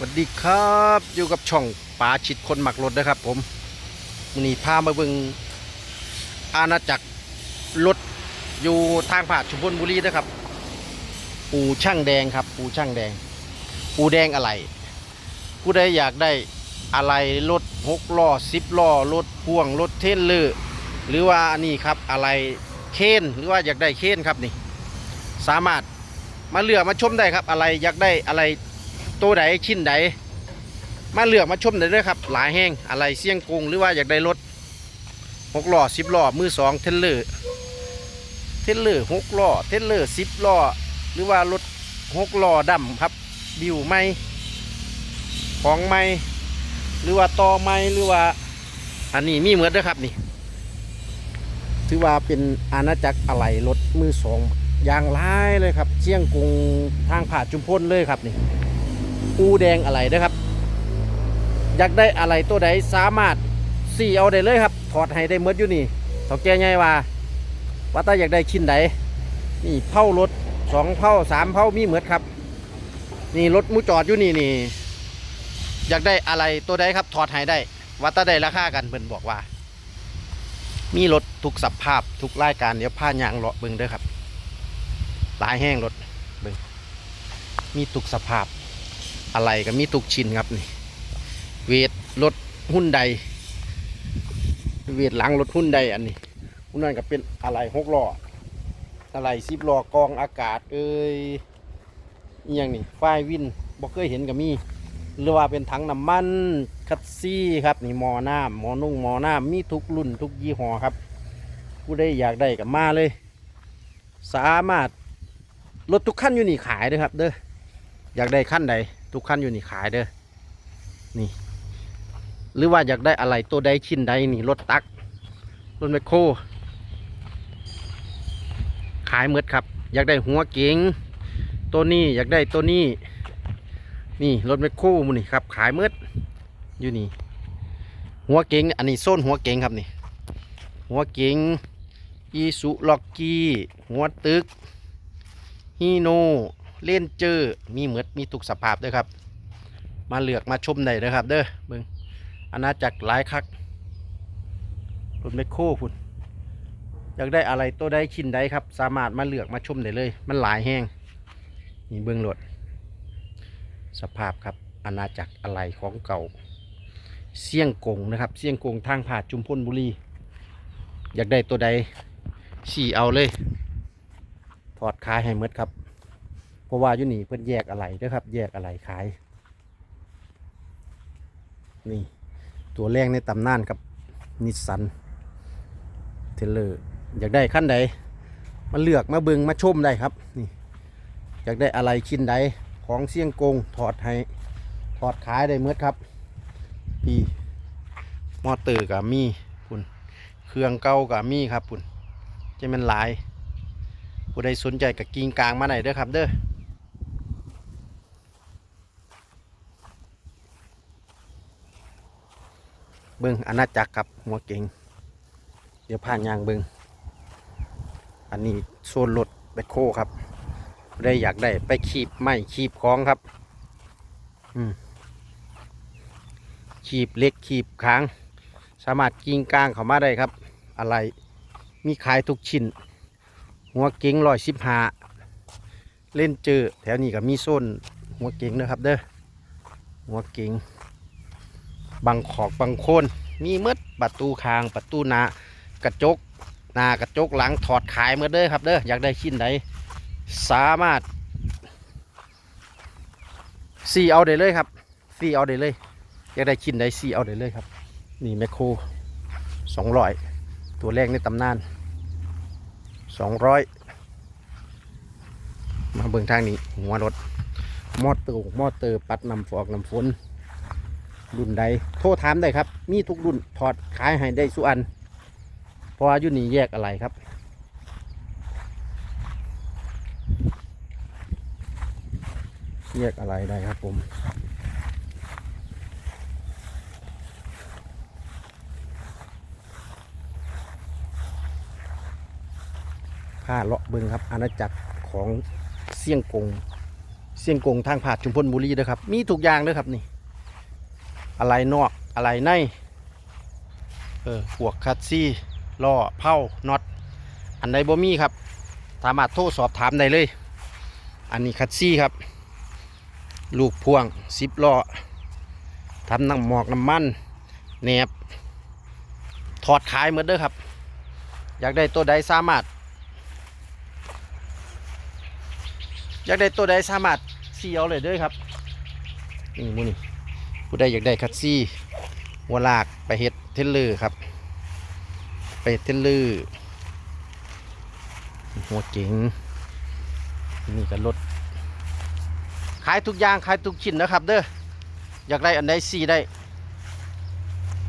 สวัสดีครับอยู่กับช่องป่าชิดคนหมักรถนะครับ ผมวันนี้พามาเบิงอาณาจักรรถอยู่ทางผ่านชุมพลบุรีนะครับ ปูช่างแดงครับ ปูช่างแดง ปูแดงอะไรผู้ใดอยากได้อะไรรถหกล้อสิบล้อรถพ่วงรถเทรลเลอร์หรือว่านี่ครับอะไรเคนหรือว่าอยากได้เคนครับนี่ สามารถมาเลือกมาชมได้ครับ อะไรอยากได้อะไร ตัวใดชิ้นใดมาเลือกมาชมได้เลยครับ หลายแห้งอะไรเสี่ยงกรุงหรือว่าอยากได้รถหกล้อสิบล้อมือสองเทรลเลอร์เทรลเลอร์หกล้อเทรลเลอร์สิบล้อหรือว่ารถหกล้อดำครับ บิวไม่ของไม่หรือว่าต่อไม่หรือว่า อันนี้มีเหมือนด้วยครับนี่ถือว่าเป็นอาณาจักรอะไหล่รถมือสองอย่างร้ายเลยครับเชียงกรุงทางผ่าจุมพลเลยครับนี่ ปูแดงอะไรนะครับ อยากได้อะไรตัวใดสามารถสี่เอาได้เลยครับ ถอดให้ได้เมดอยู่นี่ถอแก่ไงว่าว่าถ้าอยากได้ชิ้นใดนี่เผารถสองเผาสามเผามีเหมือดครับ นี่รถมูจอดอยู่นี่นี่อยากได้อะไรตัวใดครับ ถอดให้ได้ว่าถ้าได้ราคากันเพิ่นบอกว่า มีรถทุกสภาพทุกรายการเดี๋ยวผ้ายางเลาะเบิ่งเด้อครับลายแห้งรถเบิ่งมีทุกสภาพ อะไรก็มีทุกชิ้นครับนี่เวทรถหุ้นใด เวทหลังรถหุ้นใดอันนี้หุ้นนั่นก็เป็นอะไรหกล้ออะไรสิบล้อกองอากาศเอ้ยอย่างนี่ไฟวินบ่เคยเห็นก็มีหรือว่าเป็นถังน้ำมันคัตซี่ครับนี่มอหน้ำหมอนุ่งมอหน้ำมีทุกรุ่นทุกยี่ห้อครับผู้ใดอยากได้ก็มาเลย สามารถรถทุกขั้นอยู่นี่ขายเด้อครับ เด้ออยากได้ขั้นใด ทุกขั้นอยู่นี่ขายเด้อนี่ หรือว่าอยากได้อะไรตัวใดชิ้นใดนี่รถตักรถแมคโครขายหมดครับ อยากได้หัวเก๋งตัวนี้อยากได้ตัวนี้ นี่รถแมคโครมูนี่ครับ ขายหมดอยู่นี่ หัวเก๋งอันนี้โซนหัวเก๋งครับนี่ หัวเก๋งอีสุล็อกกี้หัวตึกฮีโน เล่นเจอมีเหมือดมีทุกสภาพด้วยครับ มาเลือกมาชมได้เลยครับ เด้อเบิ่งอาณาจักรหลายคักรถแมคโครพุ่นอยากได้อะไรตัวใดชิ้นใดครับ สามารถมาเลือกมาชมได้เลย มันหลายแห้งนี่เบิ่งรถสภาพครับอาณาจักรอะไรของเก่าเสี่ยงกงนะครับเสี่ยงกงทางผ่าจุมพลบุรี อยากได้ตัวใดสี่เอาเลย ถอดขายให้หมดครับ เพราะว่าอยู่นี่เพิ่นแยกอะไรด้วยครับ แยกอะไรขาย นี่ ตัวแรกในตำนานครับนิสสันเทเลอร์อยากได้ขั้นใดมาเลือกมาเบิงมาชมได้ครับนี่อยากได้อะไรชิ้นใดของเสี่ยงกงถอดให้ถอดขายได้เมื่อครับ พี่มอเตอร์กับมีคุณเครื่องเก่ากับมีครับคุณจะเป็นหลายผู้ใดสนใจกับกิงกลางมาไหนเด้อครับเด้อ เบิ้งอาณาจักรครับหัวเก่ง เดี๋ยวผ่านยางเบิ้งอันนี้โซนรถแบคโคครับได้อยากได้ไปขีบไม้ขีบของครับอืมขีบเล็กขีบค้าง สามารถกิงกลางเข้ามาได้ครับ อะไรมีขายทุกชิ้น หัวเก๋งร้อยสิบห้าเล่นเจอ แถวนี้ก็มีโซนหัวเก๋งนะครับเด้อหัวเก๋ง บางขอกบางโคนมีมืดประตูคางประตูหนากระจกหน้ากระจกหลังถอดขายมืดเด้อครับเด้ออยากได้ชิ้นใดสามารถสี่เอาได้เลยครับสี่เอาได้เลย อยากได้ชิ้นใดสี่เอาได้เลยครับ นี่แมคโครสองร้อยตัวแรกในตำนานสองร้อยมาเบิ่งทางนี้หัวรถมอเตอร์มอเตอร์ปัดน้ำฟอกน้ำฝน รุ่นใดโทรถามได้ครับ มีทุกรุ่นถอดขายให้ได้สุอันเพราะว่าอยู่นี่แยกอะไรครับ แยกอะไรได้ครับผมผ้าเลาะเบิงครับ อาณาจักรของเสี่ยงกงเสี่ยงกงทางผ่าดชุมพลบุรีนะครับ มีทุกอย่างเลยครับนี่ อะไรนอกอะไรในเออพวกคัดซี่ล้อเผาน็อตอันใดบ่มีครับ สามารถโทรสอบถามได้เลย อันนี้คัดซี่ครับ ลูกพ่วงสิบล้อทำน้ำหมอกน้ำมันแหนบถอดขายหมดเด้อครับ อยากได้ตัวใดสามารถ อยากได้ตัวใดสามารถซีเอาเลยเด้อครับนี่มูนี่ ผู้ใดอยากได้คัดซี่หัวลากไปเฮ็ดเทนเลอร์ครับ ไปเฮดเทนเลอร์หัวเจ๋งนี่ก็รถขายทุกอย่างขายทุกชิ้นนะครับ เด้ออยากได้อันใดซีได้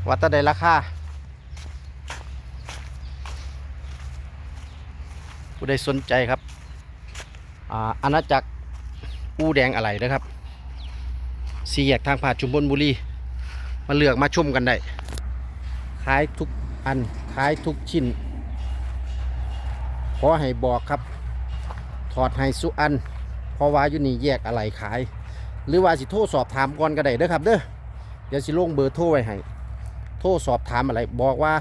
ว่าแตาใดราคาผู้ใดสนใจครับอ่าอาณาจักรอูแดงอะไรนะครับ สี่แยกทางผ่านชุมพลบุรี มาเลือกมาชมกันได้ ขายทุกอัน ขายทุกชิ้น ขอให้บอกครับ ถอดให้สุอัน เพราะว่าอยู่นี่แยกอะไรขาย หรือว่าสิโทรสอบถามก่อนก็ได้เด้อครับเด้อ เดี๋ยวสิลงเบอร์โทรไว้ให้ โทรสอบถามอะไร บอกว่า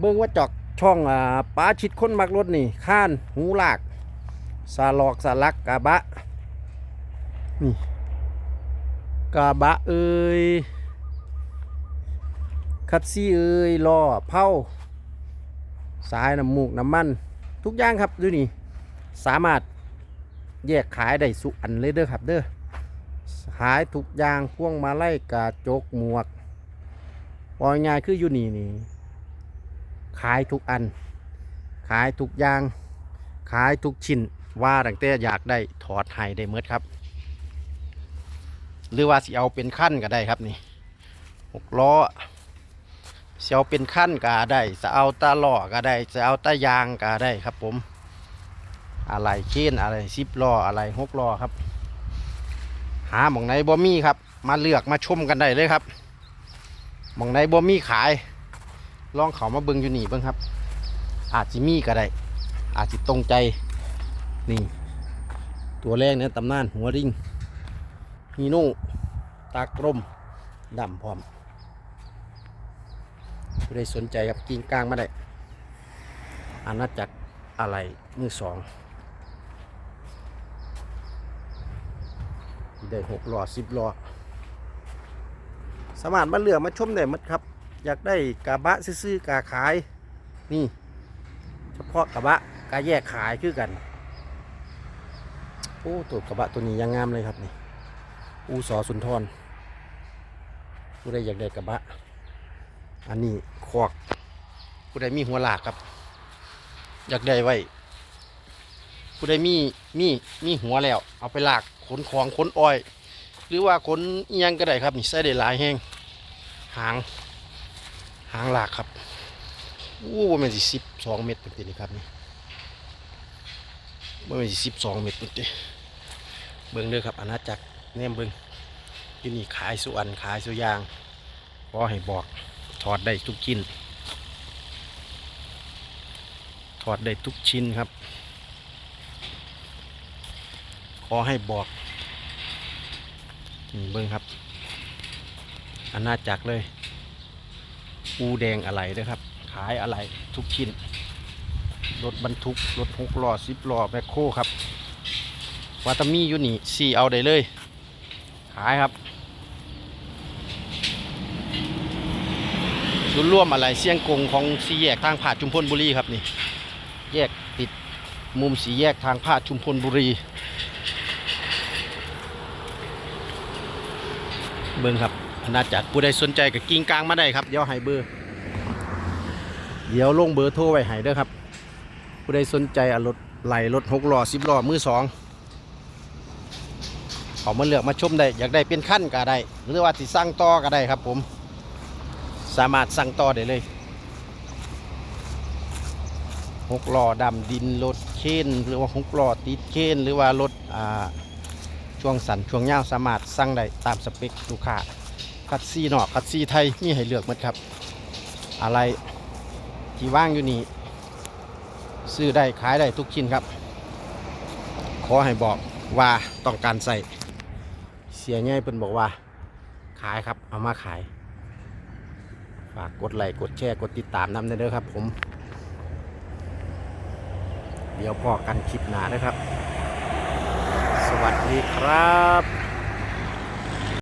เบิ่งว่าจอกช่องอ่าป้าชิดคนมักรถนี่ข้าน หูลากสาลอกสาลักกาบะ นี่ กาบะเอ้ยคัดซี่เอ้ยล้อเผาสายน้ำมูกน้ำมัน ทุกอย่างครับดูนี่สามารถแยกขายได้สุอันเลยเด้อครับเด้อขายทุกอย่างพวงมาไล่กาจกหมวกปอยง่ายคืออยู่นี่นี่ขายทุกอัน ขายทุกอย่าง ขายทุกชิ้นว่าตั้งแต่อยากได้ถอดให้ได้เมดครับ หรือว่าสิเอาเป็นขั้นก็ได้ครับนี่หกล้อสิเอาเป็นขั้นก็ได้จะเอาตาล้อก็ได้จะเอาตายางก็ได้ครับ ผมอะไรเช่นอะไรสิบล้ออะไรหกล้อครับ หาหมองไหนบ่มีครับ มาเลือกมาชมกันได้เลยครับหมองไหนบ่มีขาย ลองเขามาเบิ่งอยู่นี่เบิ่งครับ อาจจะมีก็ได้ อาจจะตรงใจนี่ ตัวแรกเนี่ยตำนานหัวริง ฮีโน่ตากลมดำพร้อมผู้ใดสนใจครับกิ่งกลางมาได้อาณาจักรอะไรมือสองได้หกหลอสิบหลอสามารถมาเลือกมาชมได้หมดครับ อยากได้กาบะซื้อๆกาขาย นี่ เฉพาะกระบะกาแยกขายคือกัน โอ้ตัวกระบะตัวนี้ยังงามเลยครับนี่ อูสอสุนทรผู้ใดอยากได้กระบะ อันนี้คอกผู้ใดมีหัวหลากครับ อยากได้ไว้ผู้ใดมีมีมีหัวแล้ว เอาไปหลากขนของขนอ้อย หรือว่าขนยังก็ได้ครับนี่ใส่ได้หลายแห้งหาง หางหลากครับโอ้บ่แมันสิสิบสองเมตรเป็นตินี่ครับนี่บ่แมันสิสิบสองเมตรเป็นติเบิ่งเด้อครับอาณาจักร แนมเบิ่งที่นี่ขายสุอันขายสุยางขอให้บอกถอดได้ทุกชิ้นถอดได้ทุกชิ้นครับ ขอให้บอกนี่เบิ่งครับอาณาจักรเลยปูแดงอะไรด้วยครับ ขายอะไรทุกชิ้น รถบรรทุก รถหกล้อสิบล้อแบคโครครับวาตามีอยู่นี่สี่เอาได้เลย ขายครับศูนย์ร่วมอะไรเสี่ยงกงของสี่แยกทางผ่าดชุมพลบุรีครับนี่ แยกติดมุมสีแยกทางผ่าดชุมพลบุรี เบิ้งครับอาณาจักรผู้ใดสนใจกับกิ่งกลางมาได้ครับเดี๋ยวให้เบอร์ เดี๋ยวลงเบอร์โทรไว้ให้เด้อครับ ผู้ใดสนใจอรถไหลรถหกล้อสิบล้อมือสอง เขามาเลือกมาชมได้ อยากได้เป็นขั้นก็ได้ หรือว่าสิสั่งต่อก็ได้ครับ ผม สามารถสั่งต่อได้เลยหกล้อดำดินรถเคนหรือว่าหกล้อติดเคนหรือว่ารถอ่าช่วงสันช่วงยาวสามารถสั่งได้ตามสเปคลูกค้าคัดซีนอกคัดซีไทยมีให้เลือกหมดครับ อะไรที่ว่างอยู่นี่ซื้อได้ขายได้ทุกชิ้นครับ ขอให้บอกว่าต้องการใส่ สียง่ายเพิ่นบอกว่า ขายครับ เอามาขาย ฝากกดไลค์กดแชร์กดติดตามนำเด้อครับ ผม เดี๋ยวพอกันคลิปหน้านะครับ สวัสดีครับ